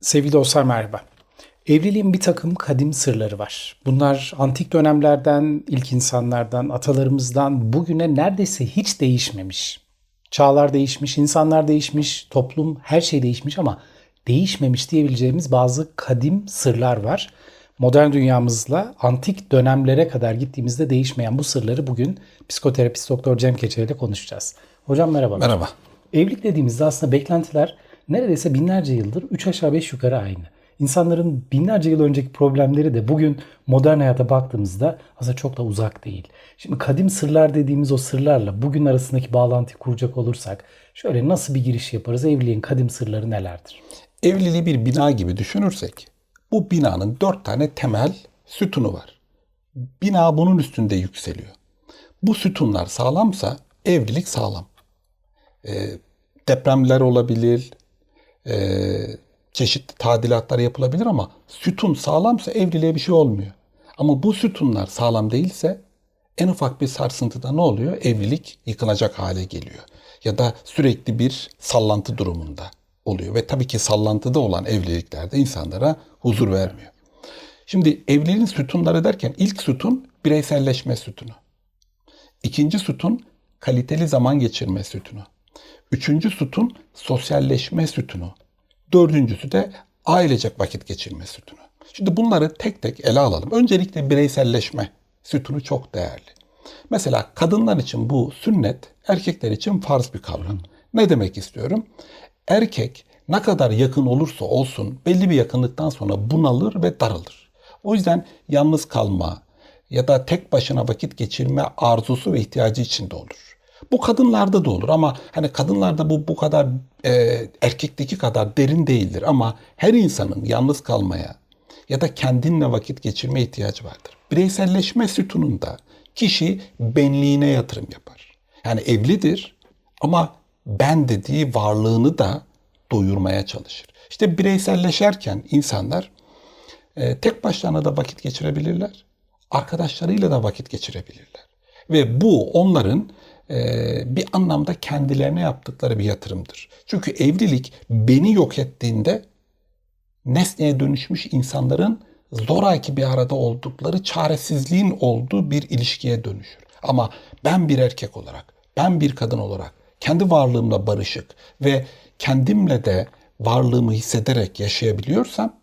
Sevgili dostlar merhaba. Evliliğin bir takım kadim sırları var. Bunlar antik dönemlerden, ilk insanlardan, atalarımızdan bugüne neredeyse hiç değişmemiş. Çağlar değişmiş, insanlar değişmiş, toplum her şey değişmiş ama değişmemiş diyebileceğimiz bazı kadim sırlar var. Modern dünyamızla antik dönemlere kadar gittiğimizde değişmeyen bu sırları bugün psikoterapist Doktor Cem Keçe ile konuşacağız. Hocam merhaba. Merhaba. Evlilik dediğimizde aslında beklentiler neredeyse binlerce yıldır 3 aşağı 5 yukarı aynı. İnsanların binlerce yıl önceki problemleri de bugün modern hayata baktığımızda aslında çok da uzak değil. Şimdi kadim sırlar dediğimiz o sırlarla bugün arasındaki bağlantıyı kuracak olursak şöyle nasıl bir giriş yaparız? Evliliğin kadim sırları nelerdir? Evliliği bir bina gibi düşünürsek bu binanın dört tane temel sütunu var. Bina bunun üstünde yükseliyor. Bu sütunlar sağlamsa evlilik sağlam. Ee, depremler olabilir, e, çeşitli tadilatlar yapılabilir ama sütun sağlamsa evliliğe bir şey olmuyor. Ama bu sütunlar sağlam değilse en ufak bir sarsıntıda ne oluyor? Evlilik yıkılacak hale geliyor. Ya da sürekli bir sallantı durumunda oluyor. Ve tabii ki sallantıda olan evliliklerde insanlara huzur vermiyor. Şimdi evliliğin sütunları derken ilk sütun bireyselleşme sütunu. İkinci sütun kaliteli zaman geçirme sütunu. Üçüncü sütun sosyalleşme sütunu. Dördüncüsü de ailecek vakit geçirme sütunu. Şimdi bunları tek tek ele alalım. Öncelikle bireyselleşme sütunu çok değerli. Mesela kadınlar için bu sünnet, erkekler için farz bir kavram. Ne demek istiyorum? Erkek ne kadar yakın olursa olsun belli bir yakınlıktan sonra bunalır ve daralır. O yüzden yalnız kalma ya da tek başına vakit geçirme arzusu ve ihtiyacı içinde olur. Bu kadınlarda da olur ama hani kadınlarda bu bu kadar e, erkekteki kadar derin değildir ama her insanın yalnız kalmaya ya da kendinle vakit geçirme ihtiyacı vardır. Bireyselleşme sütununda kişi benliğine yatırım yapar. Yani evlidir ama ben dediği varlığını da doyurmaya çalışır. İşte bireyselleşerken insanlar e, tek başlarına da vakit geçirebilirler. Arkadaşlarıyla da vakit geçirebilirler. Ve bu onların e, bir anlamda kendilerine yaptıkları bir yatırımdır. Çünkü evlilik beni yok ettiğinde nesneye dönüşmüş insanların zoraki bir arada oldukları çaresizliğin olduğu bir ilişkiye dönüşür. Ama ben bir erkek olarak, ben bir kadın olarak kendi varlığımla barışık ve kendimle de varlığımı hissederek yaşayabiliyorsam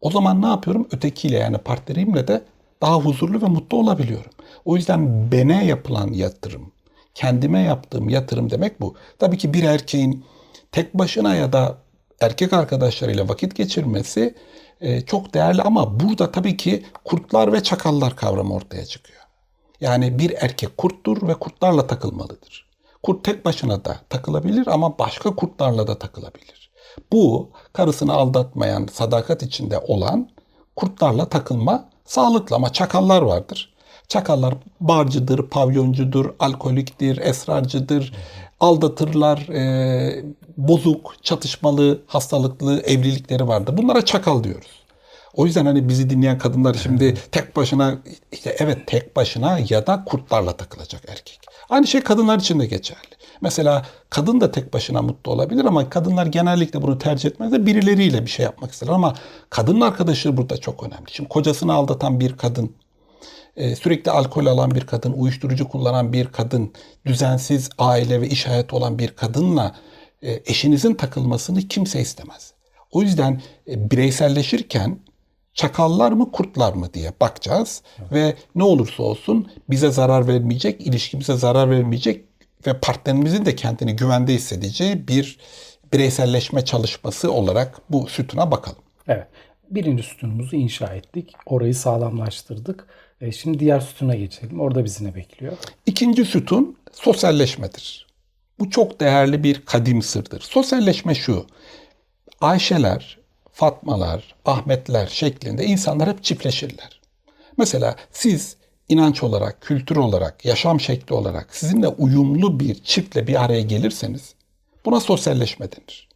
o zaman ne yapıyorum? Ötekiyle yani partnerimle de daha huzurlu ve mutlu olabiliyorum. O yüzden bene yapılan yatırım, kendime yaptığım yatırım demek bu. Tabii ki bir erkeğin tek başına ya da erkek arkadaşlarıyla vakit geçirmesi e, çok değerli ama burada tabii ki kurtlar ve çakallar kavramı ortaya çıkıyor. Yani bir erkek kurttur ve kurtlarla takılmalıdır. Kurt tek başına da takılabilir ama başka kurtlarla da takılabilir. Bu karısını aldatmayan, sadakat içinde olan kurtlarla takılma sağlıklı ama çakallar vardır. Çakallar barcıdır, pavyoncudur, alkoliktir, esrarcıdır, aldatırlar, e, bozuk, çatışmalı, hastalıklı evlilikleri vardır. Bunlara çakal diyoruz. O yüzden hani bizi dinleyen kadınlar şimdi tek başına işte evet tek başına ya da kurtlarla takılacak erkek. Aynı şey kadınlar için de geçerli. Mesela kadın da tek başına mutlu olabilir ama kadınlar genellikle bunu tercih etmez de birileriyle bir şey yapmak ister. Ama kadının arkadaşı burada çok önemli. Şimdi kocasını aldatan bir kadın, e, sürekli alkol alan bir kadın, uyuşturucu kullanan bir kadın, düzensiz aile ve iş hayatı olan bir kadınla e, eşinizin takılmasını kimse istemez. O yüzden e, bireyselleşirken çakallar mı kurtlar mı diye bakacağız evet. ve ne olursa olsun bize zarar vermeyecek, ilişkimize zarar vermeyecek ve partnerimizin de kendini güvende hissedeceği bir bireyselleşme çalışması olarak bu sütuna bakalım. Evet. Birinci sütunumuzu inşa ettik. Orayı sağlamlaştırdık. E şimdi diğer sütuna geçelim. Orada bizi ne bekliyor? İkinci sütun sosyalleşmedir. Bu çok değerli bir kadim sırdır. Sosyalleşme şu. Ayşeler, Fatmalar, Ahmetler şeklinde insanlar hep çiftleşirler. Mesela siz inanç olarak, kültür olarak, yaşam şekli olarak sizinle uyumlu bir çiftle bir araya gelirseniz buna sosyalleşme denir.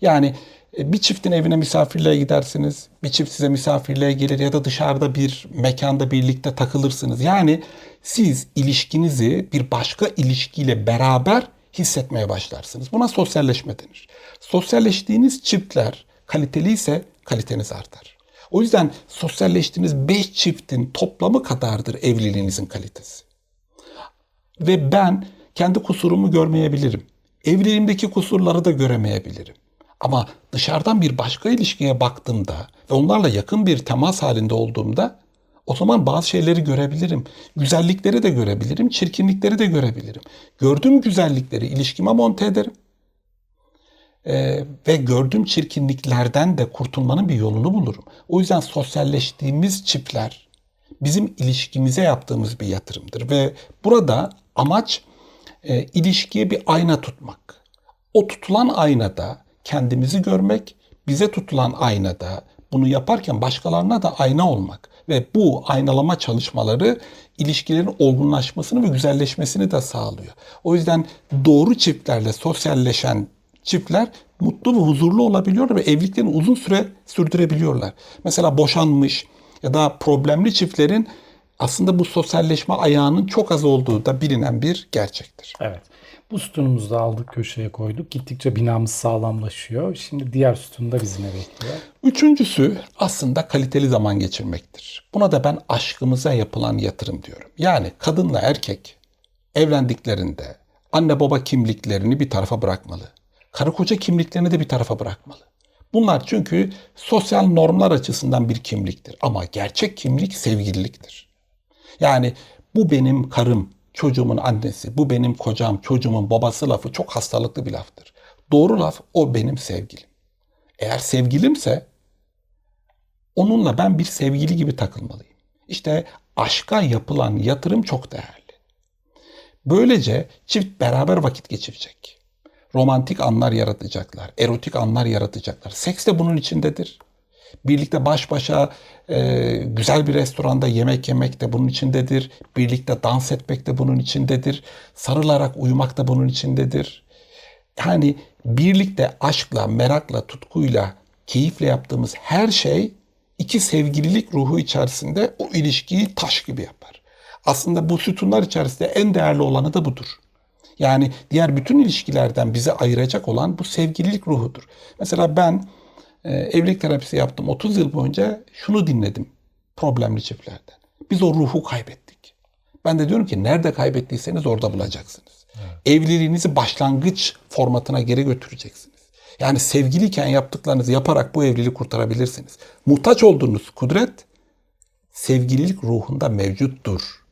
Yani e, bir çiftin evine misafirliğe gidersiniz, bir çift size misafirliğe gelir ya da dışarıda bir mekanda birlikte takılırsınız. Yani siz ilişkinizi bir başka ilişkiyle beraber hissetmeye başlarsınız. Buna sosyalleşme denir. Sosyalleştiğiniz çiftler Kaliteli ise kaliteniz artar. O yüzden sosyalleştiğiniz 5 çiftin toplamı kadardır evliliğinizin kalitesi. Ve ben kendi kusurumu görmeyebilirim. Evliliğimdeki kusurları da göremeyebilirim. Ama dışarıdan bir başka ilişkiye baktığımda ve onlarla yakın bir temas halinde olduğumda o zaman bazı şeyleri görebilirim. Güzellikleri de görebilirim, çirkinlikleri de görebilirim. Gördüğüm güzellikleri ilişkime monte ederim. Ee, ve gördüğüm çirkinliklerden de kurtulmanın bir yolunu bulurum. O yüzden sosyalleştiğimiz çiftler bizim ilişkimize yaptığımız bir yatırımdır ve burada amaç e, ilişkiye bir ayna tutmak. O tutulan aynada kendimizi görmek, bize tutulan aynada bunu yaparken başkalarına da ayna olmak ve bu aynalama çalışmaları ilişkilerin olgunlaşmasını ve güzelleşmesini de sağlıyor. O yüzden doğru çiftlerle sosyalleşen çiftler mutlu ve huzurlu olabiliyor ve evliliklerini uzun süre sürdürebiliyorlar. Mesela boşanmış ya da problemli çiftlerin aslında bu sosyalleşme ayağının çok az olduğu da bilinen bir gerçektir. Evet. Bu sütunumuzu da aldık köşeye koyduk. Gittikçe binamız sağlamlaşıyor. Şimdi diğer sütun da bizi ne bekliyor? Üçüncüsü aslında kaliteli zaman geçirmektir. Buna da ben aşkımıza yapılan yatırım diyorum. Yani kadınla erkek evlendiklerinde anne baba kimliklerini bir tarafa bırakmalı. Karı koca kimliklerini de bir tarafa bırakmalı. Bunlar çünkü sosyal normlar açısından bir kimliktir. Ama gerçek kimlik sevgililiktir. Yani bu benim karım, çocuğumun annesi, bu benim kocam, çocuğumun babası lafı çok hastalıklı bir laftır. Doğru laf o benim sevgilim. Eğer sevgilimse onunla ben bir sevgili gibi takılmalıyım. İşte aşka yapılan yatırım çok değerli. Böylece çift beraber vakit geçirecek. Romantik anlar yaratacaklar, erotik anlar yaratacaklar. Seks de bunun içindedir. Birlikte baş başa e, güzel bir restoranda yemek yemek de bunun içindedir. Birlikte dans etmek de bunun içindedir. Sarılarak uyumak da bunun içindedir. Yani birlikte aşkla, merakla, tutkuyla, keyifle yaptığımız her şey iki sevgililik ruhu içerisinde o ilişkiyi taş gibi yapar. Aslında bu sütunlar içerisinde en değerli olanı da budur. Yani diğer bütün ilişkilerden bizi ayıracak olan bu sevgililik ruhudur. Mesela ben e, evlilik terapisi yaptım 30 yıl boyunca şunu dinledim problemli çiftlerden. Biz o ruhu kaybettik. Ben de diyorum ki nerede kaybettiyseniz orada bulacaksınız. Evliliğinizi başlangıç formatına geri götüreceksiniz. Yani sevgiliyken yaptıklarınızı yaparak bu evliliği kurtarabilirsiniz. Muhtaç olduğunuz kudret sevgililik ruhunda mevcuttur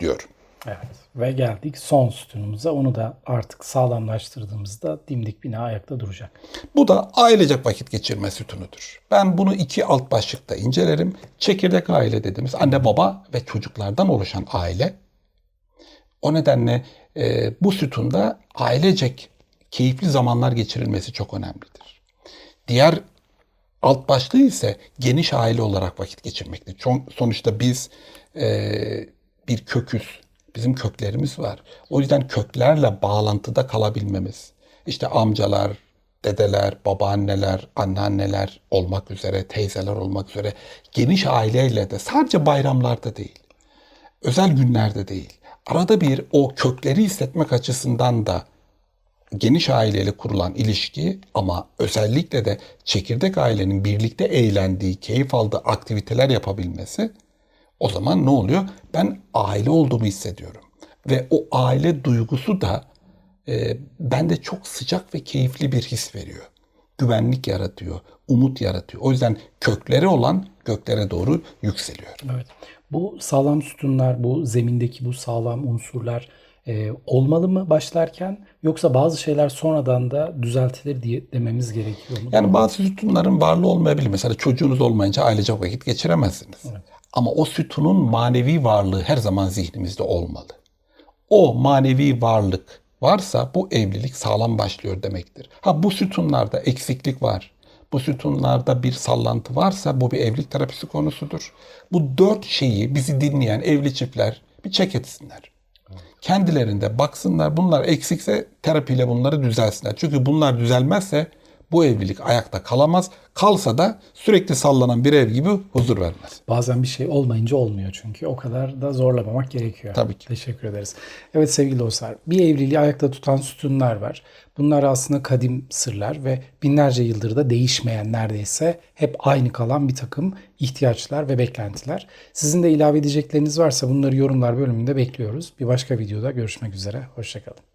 diyorum. Evet. Ve geldik son sütunumuza. Onu da artık sağlamlaştırdığımızda dimdik bina ayakta duracak. Bu da ailecek vakit geçirme sütunudur. Ben bunu iki alt başlıkta incelerim. Çekirdek aile dediğimiz anne baba ve çocuklardan oluşan aile. O nedenle e, bu sütunda ailecek keyifli zamanlar geçirilmesi çok önemlidir. Diğer alt başlığı ise geniş aile olarak vakit geçirmektir. Çon- Sonuçta biz e, bir köküz. Bizim köklerimiz var. O yüzden köklerle bağlantıda kalabilmemiz. İşte amcalar, dedeler, babaanneler, anneanneler olmak üzere, teyzeler olmak üzere geniş aileyle de sadece bayramlarda değil, özel günlerde değil, arada bir o kökleri hissetmek açısından da geniş aileyle kurulan ilişki ama özellikle de çekirdek ailenin birlikte eğlendiği, keyif aldığı aktiviteler yapabilmesi o zaman ne oluyor? Ben aile olduğumu hissediyorum. Ve o aile duygusu da e, bende çok sıcak ve keyifli bir his veriyor. Güvenlik yaratıyor, umut yaratıyor. O yüzden kökleri olan göklere doğru yükseliyor. Evet. Bu sağlam sütunlar, bu zemindeki bu sağlam unsurlar e, olmalı mı başlarken yoksa bazı şeyler sonradan da düzeltilir diye dememiz gerekiyor mu? Yani bazı sütunların varlığı olmayabilir. Mesela çocuğunuz olmayınca ailecek vakit geçiremezsiniz. Ama o sütunun manevi varlığı her zaman zihnimizde olmalı. O manevi varlık varsa bu evlilik sağlam başlıyor demektir. Ha bu sütunlarda eksiklik var. Bu sütunlarda bir sallantı varsa bu bir evlilik terapisi konusudur. Bu dört şeyi bizi dinleyen evli çiftler bir çek etsinler. Kendilerinde baksınlar bunlar eksikse terapiyle bunları düzelsinler. Çünkü bunlar düzelmezse bu evlilik ayakta kalamaz. Kalsa da sürekli sallanan bir ev gibi huzur vermez. Bazen bir şey olmayınca olmuyor çünkü. O kadar da zorlamamak gerekiyor. Tabii ki. Teşekkür ederiz. Evet sevgili dostlar, bir evliliği ayakta tutan sütunlar var. Bunlar aslında kadim sırlar ve binlerce yıldır da değişmeyen neredeyse hep aynı kalan bir takım ihtiyaçlar ve beklentiler. Sizin de ilave edecekleriniz varsa bunları yorumlar bölümünde bekliyoruz. Bir başka videoda görüşmek üzere. Hoşçakalın.